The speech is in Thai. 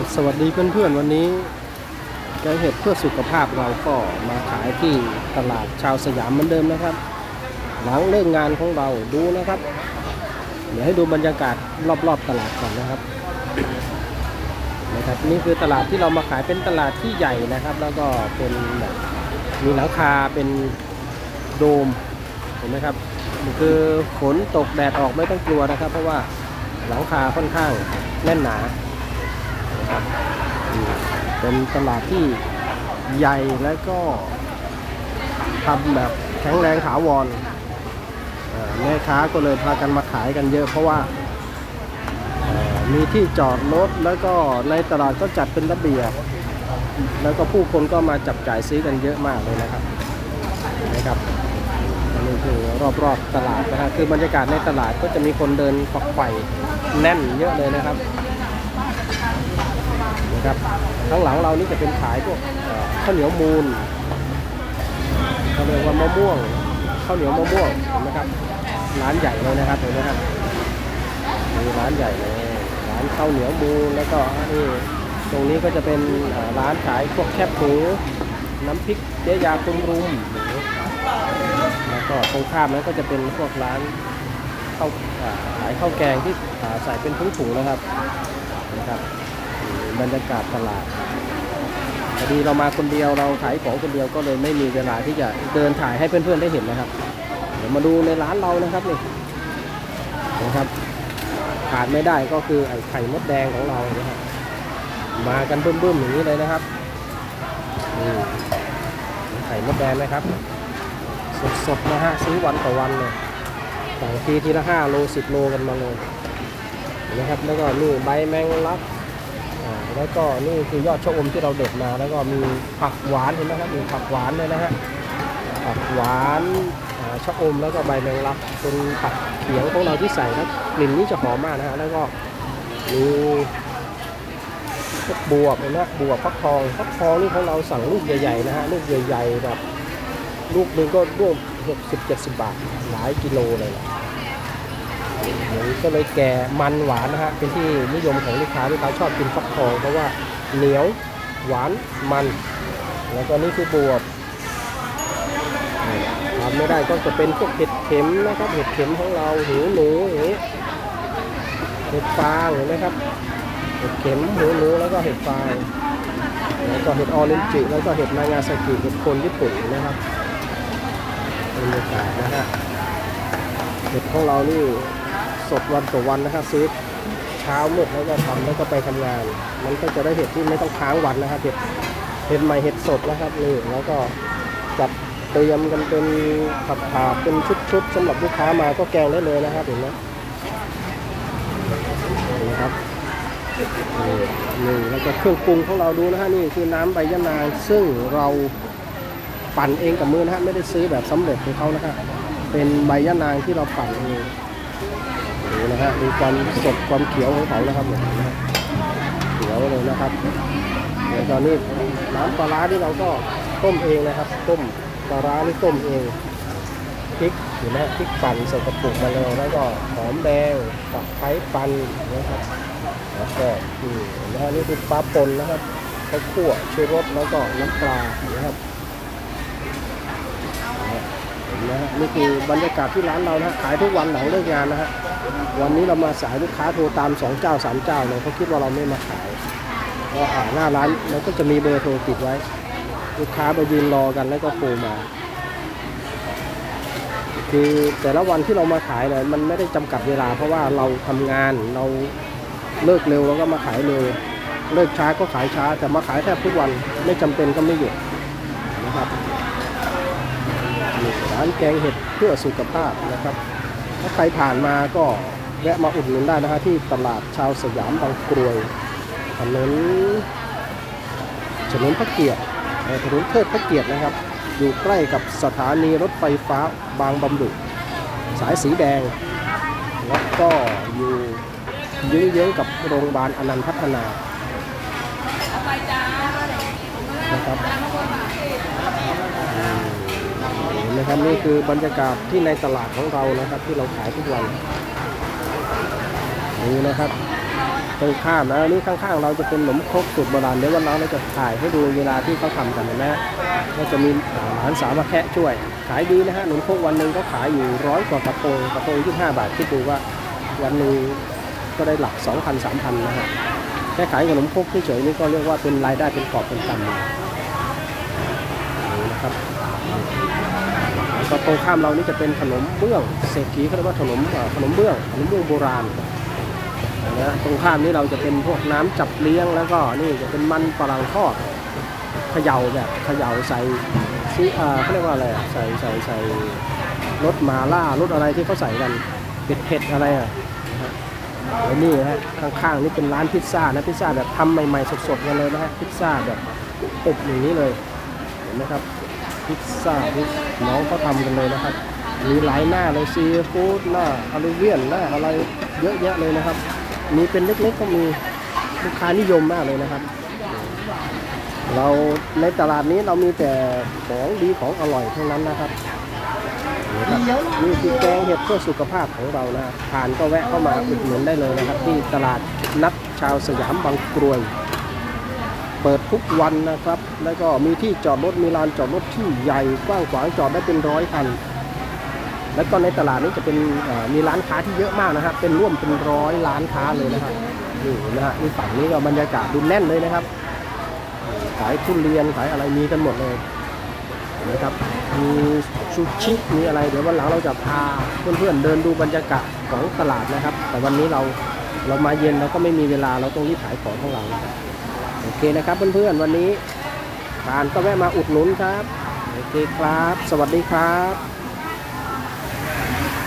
ครับสวัสดีเพื่อนๆวันนี้แกงเห็ดเพื่อสุขภาพเราก็มาขายที่ตลาดชาวสยามเหมือนเดิมนะครับ หลังเลิกงานของเราดูนะครับ เดี๋ยวให้ดูบรรยากาศรอบๆตลาดก่อนนะครับนะครับนี่คือตลาดที่เรามาขายเป็นตลาดที่ใหญ่นะครับ แล้วก็เป็นแบบมีหลังคาเป็นโดมเห็นไหมครับคือฝนตกแดดออกไม่ต้องกลัวนะครับ เพราะว่าหลังคาค่อนข้างแน่นหนา เป็นตลาดที่ใหญ่และก็ทำแบบแข็งแรงถาวรเอ่อแม่ค้าก็เลยพากันมาขายกันเยอะเพราะว่ามีที่จอดรถแล้วก็ในตลาดก็จัดเป็นระเบียบ แล้วก็ผู้คนก็มาจับจ่ายซื้อกันเยอะมากเลยนะครับนะครับอันนี้คือรอบๆตลาดนะฮะคือบรรยากาศในตลาดก็จะมีคนเดินฝักไฟแน่นเยอะเลยนะครับ ครับข้างหลังเรานี่จะเป็นขายพวกข้าวเหนียวมูลเขาเรียกว่ามะม่วงข้าวเหนียวมะม่วงเห็นไหมครับร้านใหญ่เลยนะครับเห็นไหมครับมีร้านใหญ่เลยร้านข้าวเหนียวมูลแล้วก็นี่ตรงนี้ก็จะเป็นร้านขายพวกแคบหมูน้ำพริกเจ๊ยาคุณรุมแล้วก็ตรงข้ามนั้นก็จะเป็นพวกร้านข้าวขายข้าวแกงที่ใส่เป็นถุงๆนะครับนะครับ บรรยากาศตลาดพอดีเรามาคนเดียวเราขายของคนเดียวก็เลยไม่มีเวลาที่จะเดินถ่ายให้เพื่อนๆได้เห็นนะครับ เดี๋ยวมาดูในร้านเรานะครับนี่นะครับขาดไม่ได้ก็คือไอ้ไข่มดแดงของเรานะครับมากันบึ้มๆอย่างนี้เลยนะครับนี่ไข่มดแดงนะครับ สดๆนะฮะซื้อวันต่อวันเลยสั่งทีทีละห้าโลสิบโลกันมาเลยนะครับแล้วก็นี่ใบแมงลัก แล้วก็นี่คือยอดชะอมที่เราเด็ดมา แล้วก็มีผักหวานเห็นไหมครับมีผักหวานเลยนะฮะผักหวานชะอมแล้วก็ใบแมงลักเป็นผักเขียงของเราที่ใส่แล้วกลิ่นนี่จะหอมมากนะฮะแล้วก็มีบวบเห็นไหมบวบฟักทองฟักทองนี่ของเราสั่งลูกใหญ่ๆนะฮะลูกใหญ่ๆแบบลูกหนึ่งก็ร่วมหกสิบเจ็ดสิบบาทหลายกิโลเลยแหละ หมูก็เลยแก่มันหวานนะฮะเป็นที่นิยมของลูกค้าที่เขาชอบกินฟักทองเพราะว่าเหนียวหวานมัน แล้วก็นี่คือบวบทำไม่ได้ก็จะเป็นพวกเห็ดเข็มนะครับเห็ดเข็มของเราหูหนูอย่างนี้เห็ดฟางเห็นไหมครับเห็ดเข็มหูหนูแล้วก็เห็ดฟางแล้วก็เห็ดออเรนจิแล้วก็เห็ดนางาซากิเห็ดคนญี่ปุ่นนะครับบรรยากาศนะฮะเห็ดของเรานี่ สดวันต่อวันนะครับ ซื้อเช้ามืดแล้วก็ทำแล้วก็ไปทำงาน มันก็จะได้เห็ดที่ไม่ต้องค้างวันนะครับเห็ดเห็ดใหม่เห็ดสดนะครับนี่แล้วก็จัดเตรียมกันเป็นผัดผาเป็นชุดๆสำหรับลูกค้ามาก็แกงได้เลยนะครับเห็นไหมนี่นะครับนี่นี่แล้วก็เครื่องปรุงของเราดูนะฮะนี่คือน้ำใบยะนางซึ่งเราปั่นเองกับมือนะฮะไม่ได้ซื้อแบบสำเร็จของเขานะครับเป็นใบยะนางที่เราปั่นเอง นะฮะดูความสดความเขียวของเขานะครับเนี่ยนะฮะเขียวเลยนะครับเดี๋ยวตอนนี้น้ำปลาร้าที่เราก็ต้มเองนะครับ ต้มปลาร้านี่ต้มเองพริกเห็นไหมพริกปั่นใส่กระปุกมาเลยแล้วก็หอมแดงกับไคร้ปั่นนะครับแล้วก็นี่นะฮะนี่คือปลาปนนะครับข้าวคั่วชูรสแล้วก็น้ำปลานะครับ นไหมฮะนี่คือบรรยากาศที่ร้านเรานะฮะขายทุกวันหลังเลิกงานนะฮะวันนี้เรามาสายลูกค้าโทรตามสองเจ้าสามเจ้าเลยเขาคิดว่าเราไม่มาขายเพราะอ่าหน้าร้านเราก็จะมีเบอร์โทรติดไว้ ลูกค้ามายืนรอกันแล้วก็โทรมา คือแต่ละวันที่เรามาขายเนี่ยมันไม่ได้จำกัดเวลา เพราะว่าเราทำงานเราเลิกเร็วเราก็มาขายเร็วเลิกช้าก็ขายช้า แต่มาขายแทบทุกวันไม่จำเป็นก็ไม่หยุดนะครับ ร้านแกงเห็ดเพื่อสุขภาพนะครับ ถ้าใครผ่านมาก็แวะมาอุดหนุนได้นะฮะที่ตลาดชาวสยามบางกรวยถนนถนนพระเกียรติถนนเทิดพระเกียรตินะครับ อยู่ใกล้กับสถานีรถไฟฟ้าบางบำรุสายสีแดง แล้วก็อยู่เยื้องๆกับโรงพยาบาลอนันต์พัฒนานะครับ เห็นไหมครับนี่คือบรรยากาศที่ในตลาดของเรานะครับ ที่เราขายทุกวันนี่นะครับตรงข้ามนะอันนี่ข้างๆ เราจะเป็นขนมครกสูตรโบราณเดี๋ยววันน้เราจะถ่ายให้ดูเวลาที่เขาทำกันนะฮะก็จะมีหลานสาวมาแคะช่วย ขายดีนะฮะขนมครกวันหนึ่งก็ขายอยู่ร้อยกว่ากระทงกระทง25บาทคิดดูว่าวันหนึ่งก็ได้หลัก 2,000 3,000นะฮะแค่ขายขนมครกเฉยๆนี่ก็เรียกว่าเป็นรายได้เป็นกอบเป็นกำนี่นะครับ ก็ตรงข้ามเรานี่จะเป็นขนมเบื้องเศรษฐีเขาเรียกว่าขนมขนมเบื้องขนมเบื้องโบราณนะตรงข้ามนี้เราจะเป็นพวกน้ำจับเลี้ยงแล้วก็นี่จะเป็นมันฝรั่งทอดเขย่าแบบเขย่าใส่ซีอ่าเขาเรียกว่าอะไรอะใส่ใส่ใส่รสมาล่ารสอะไรที่เขาใส่กันเผ็ดเผ็ดอะไรอะนะฮะแล้วนี่นะฮะข้างๆนี่เป็นร้านพิซซ่านะพิซซ่าแบบทำใหม่ๆสดๆกันเลยนะฮะพิซซ่าแบบอบอย่างนี้เลยเห็นไหมครับ พิซซ่าที่น้องเขาทำกันเลยนะครับ มีหลายหน้าเลยซีฟู้ดหน้าอาริเวียนหน้าอะไรเยอะแยะเลยนะครับ มีเป็นเล็กๆก็มีลูกค้านิยมมากเลยนะครับ เราในตลาดนี้เรามีแต่ของดีของอร่อยเทั้งนั้นนะครับนี่ครับนี่คือแกงเห็ดเพื่อสุขภาพของเรานะผ่านก็แวะเข้ามาอุดหนุนได้เลยนะครับ ที่ตลาดนัดชาวสยามบางกรวย เปิดทุกวันนะครับ แล้วก็มีที่จอดรถมีลานจอดรถที่ใหญ่กว้างขวางจอดได้เป็นร้อยคัน แล้วก็ในตลาดนี้จะเป็นมีร้านค้าที่เยอะมากนะครับ เป็นร่วมเป็นร้อยร้านค้าเลยนะครับนี่นะฮะนี่ฝั่งนี้ก็บรรยากาศดูแน่นเลยนะครับ ขายทุเรียนขายอะไรมีกันหมดเลยนะครับมีซูชิมีอะไรเดี๋ยววันหลังเราจะพาเพื่อนๆเดินดูบรรยากาศของตลาดนะครับ แต่วันนี้เราเรามาเย็นเราก็ไม่มีเวลาเราต้องรีบขายของของเรานะครับ เคนะครับเพื่อนๆวันนี้ทานก็แวะมาอุดหนุนครับโอเคครับ สวัสดีครับ